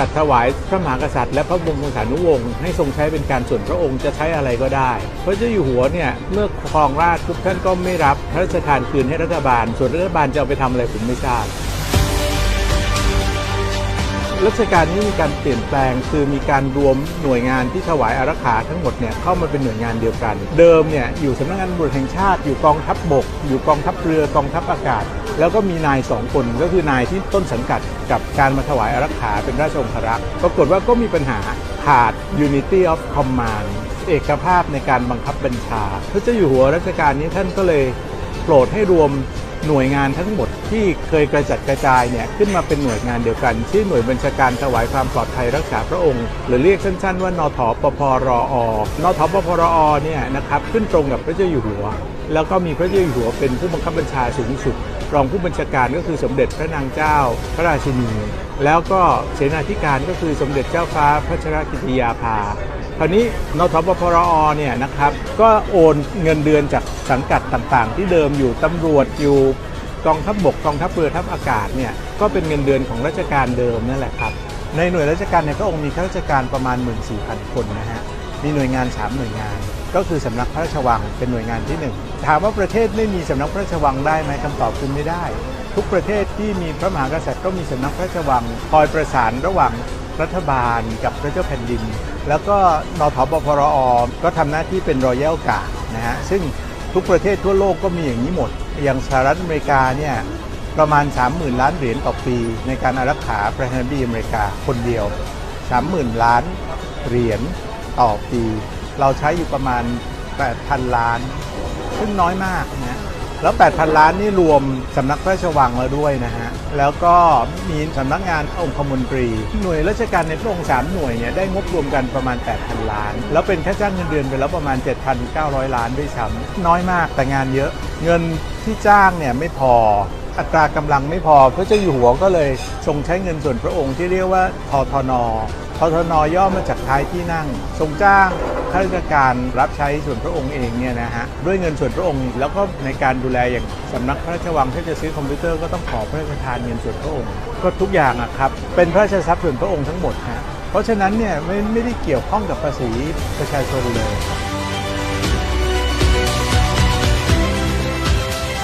จัดถวายพระมหากษัตริย์และพระบรมสานุวงศ์ให้ทรงใช้เป็นการส่วนพระองค์จะใช้อะไรก็ได้ พระเจ้าอยู่หัวเนี่ยเมื่อครองราชทุกท่านก็ไม่รับพระราชทานคืนให้รัฐบาล ส่วนรัฐบาลจะเอาไปทำอะไรผมไม่ทราบ รัชกาลนี้มีการเปลี่ยนแปลง คือมีการรวมหน่วยงานที่ถวายอารักขาทั้งหมดเนี่ยเข้ามาเป็นหน่วยงานเดียวกัน เดิมเนี่ยอยู่สำนักงานตำรวจแห่งชาติอยู่กองทัพบบก อยู่กองทัพเรือกองทัพอากาศ แล้วก็มีนายสองคนก็คือนายที่ต้นสังกัดกับการมาถวายอารักขาเป็นราชองครักษ์ปรากฏว่าก็มีปัญหาขาด unity of command เอกภาพในการบังคับบัญชาพระเจ้าอยู่หัวรัชกาลนี้ท่านก็เลยโปรดให้รวม หน่วยงานทั้งหมดที่เคยกระจัดกระจายเนี่ยขึ้นมาเป็นหน่วยงานเดียวกัน ชื่อหน่วยบัญชาการถวายความปลอดภัยรักษาพระองค์ หรือเรียกสั้นๆว่านทปพรอ นทปพรอเนี่ยนะครับขึ้นตรงกับพระเจ้าอยู่หัว แล้วก็มีพระเจ้าอยู่หัวเป็นผู้บังคับบัญชาสูงสุด รองผู้บัญชาการก็คือสมเด็จพระนางเจ้า พระราชินี แล้วก็เสนาธิการก็คือสมเด็จเจ้าฟ้าพระชรกิติยาภา ราวนี้นทปพรอเนี่ยนะครับก็โอนเงินเดือนจากสังกัดต่างๆ ที่เดิมอยู่ตำรวจอยู่กองทัพบบกกองทัพเรือทัพอากาศเนี่ยก็เป็นเงินเดือนของราชการเดิมนั่นแหละครับในหน่วยราชการในพระองค์มีข้าราชการประมาณ 14,000 คนนะฮะมีหน่วยงาน 3 หน่วยงาน ก็คือสำนักพระราชวังเป็นหน่วยงานที่หนึ่งถามว่าประเทศไม่มีสำนักพระราชวังได้ไหมคำตอบคือไม่ได้ ทุกประเทศที่มีพระมหากษัตริย์ก็มีสำนักพระราชวังคอยประสานระหว่าง รัฐบาลกับพระเจ้าแผ่นดิน แล้วก็นทบพรอก็ทำหน้าที่เป็นรอยัลการ์ดนะฮะซึ่งทุกประเทศทั่วโลกก็มีอย่างนี้หมด อย่างสหรัฐอเมริกาเนี่ยประมาณ 30,000 ล้านเหรียญต่อปี ในการอารักขาประธานาธิบดีอเมริกาคนเดียว 30,000 ล้านเหรียญต่อปี เราใช้อยู่ประมาณ 8,000 ล้าน ซึ่งน้อยมากนะ แล้ว 8,000 ล้านนี่รวมสำนักพระราชวังแล้วด้วยนะฮะ แล้วก็มีสำนักงานองคมนตรี หน่วยราชการในพระองค์สามหน่วยเนี่ยได้งบรวมกันประมาณ 8,000 ล้าน แล้วเป็นค่าจ้างเงินเดือนไปแล้วประมาณ 7,900 ล้านด้วยซ้ำน้อยมากแต่งานเยอะ เงินที่จ้างเนี่ยไม่พออัตรากำลังไม่พอพระเจ้าอยู่หัวก็เลยทรงใช้เงินส่วนพระองค์ที่เรียกว่าททน ททนย่อมาจากท้ายที่นั่ง ทรงจ้างข้าราชการรับใช้ส่วนพระองค์เองเนี่ยนะฮะด้วยเงินส่วนพระองค์แล้วก็ในการดูแลอย่างสำนักพระราชวังถ้าจะซื้อคอมพิวเตอร์ก็ต้องขอพระราชทานเงินส่วนพระองค์ ก็ทุกอย่างอะครับเป็นพระราชทรัพย์ส่วนพระองค์ทั้งหมดฮะเพราะฉะนั้นเนี่ยไม่ไม่ได้เกี่ยวข้องกับภาษีประชาชนเลย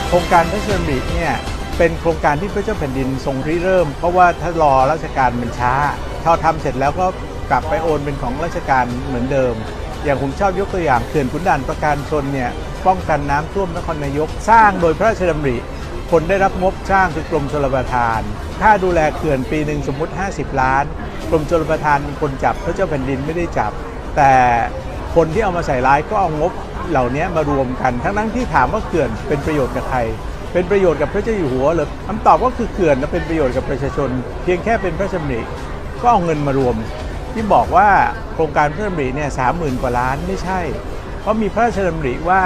โครงการพระราชดำริเนี่ยเป็นโครงการที่พระเจ้าแผ่นดินทรงริเริ่ม เพราะว่าถ้ารอราชการมันช้า พอทำเสร็จแล้วก็กลับไปโอนเป็นของราชการเหมือนเดิม อย่างผมชอบยกตัวอย่างเขื่อนขุนด่านประการชนเนี่ยป้องกันน้ำท่วมนครนายกสร้างโดยพระราชดำริ คนได้รับงบสร้างคือกรมชลประทาน ค่าดูแลเขื่อนปีหนึ่งสมมุติ 50 ล้าน กรมชลประทานคนจับพระเจ้าแผ่นดินไม่ได้จับ แต่คนที่เอามาใส่ร้ายก็เอางบเหล่านี้มารวมกัน ทั้งนั้นที่ถามว่าเขื่อนเป็นประโยชน์กับใคร เป็นประโยชน์กับพระเจ้าอยู่หัวหรือคำตอบก็คือเขื่อนเป็นประโยชน์กับประชาชน เพียงแค่เป็นพระราชดำริ ก็เอาเงินมารวม ที่บอกว่าโครงการพระราชดำริเนี่ยสามหมื่นกว่าล้านไม่ใช่ เพราะมีพระราชดำริว่า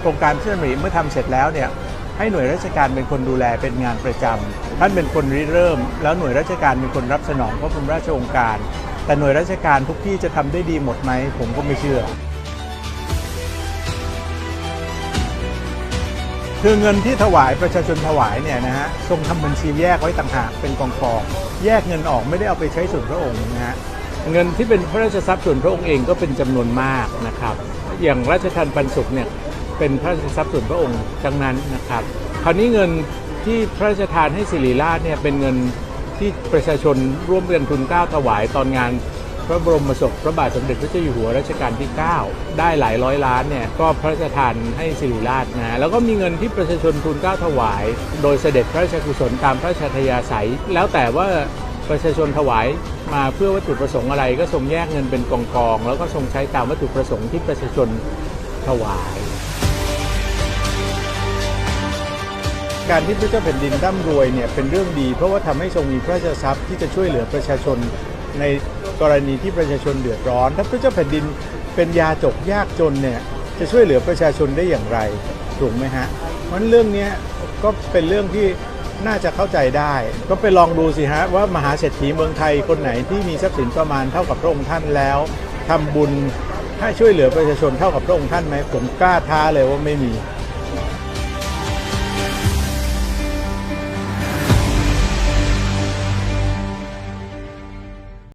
โครงการพระราชดำริเมื่อทำเสร็จแล้วเนี่ยให้หน่วยราชการเป็นคนดูแลเป็นงานประจำท่านเป็นคนริเริ่ม แล้วหน่วยราชการเป็นคนรับสนองพระบรมราชโองการ แต่หน่วยราชการทุกที่จะทำได้ดีหมดไหมผมก็ไม่เชื่อ คือเงินที่ถวายประชาชนถวายเนี่ยนะฮะทรงทำบัญชีแยกไว้ต่างหากเป็นกองกองแยกเงินออกไม่ได้เอาไปใช้ส่วนพระองค์นะฮะเงินที่เป็นพระราชทรัพย์ส่วนพระองค์เองก็เป็นจำนวนมากนะครับ อย่างราชทานปันสุขเนี่ยเป็นพระราชทรัพย์ส่วนพระองค์ทั้งนั้นนะครับ คราวนี้เงินที่พระราชทานให้สิริราชเนี่ยเป็นเงินที่ประชาชนร่วมกันทุนเก้าถวายตอนงาน พระบรมศพพระบาทสมเด็จพระเจ้าอยู่หัวรัชกาลที่ 9 ได้หลายร้อยล้านเนี่ยก็พระราชทานให้สิริราชนะแล้วก็มีเงินที่ประชาชนทุนเก้าถวาย โดยเสด็จพระราชกุศลตามพระราชทยาศัย แล้วแต่ว่าประชาชนถวายมาเพื่อวัตถุประสงค์อะไรก็ทรงแยกเงินเป็นกองกองๆแล้วก็ทรงใช้ตามวัตถุประสงค์ที่ประชาชนถวาย การที่พระเจ้าแผ่นดินร่ำรวยเนี่ยเป็นเรื่องดี เพราะว่าทำให้ทรงมีพระราชทรัพย์ที่จะช่วยเหลือประชาชนใน กรณีที่ประชาชนเดือดร้อน ถ้าพระเจ้าแผ่นดินเป็นยาจกยากจนเนี่ยจะช่วยเหลือประชาชนได้อย่างไรถูกไหมฮะเพราะฉะนั้นเรื่องนี้ก็เป็นเรื่องที่น่าจะเข้าใจได้ ก็ไปลองดูสิฮะว่ามหาเศรษฐีเมืองไทยคนไหนที่มีทรัพย์สินประมาณเท่ากับพระองค์ท่านแล้วทำบุญให้ช่วยเหลือประชาชนเท่ากับพระองค์ท่านไหมผมกล้าท้าเลยว่าไม่มี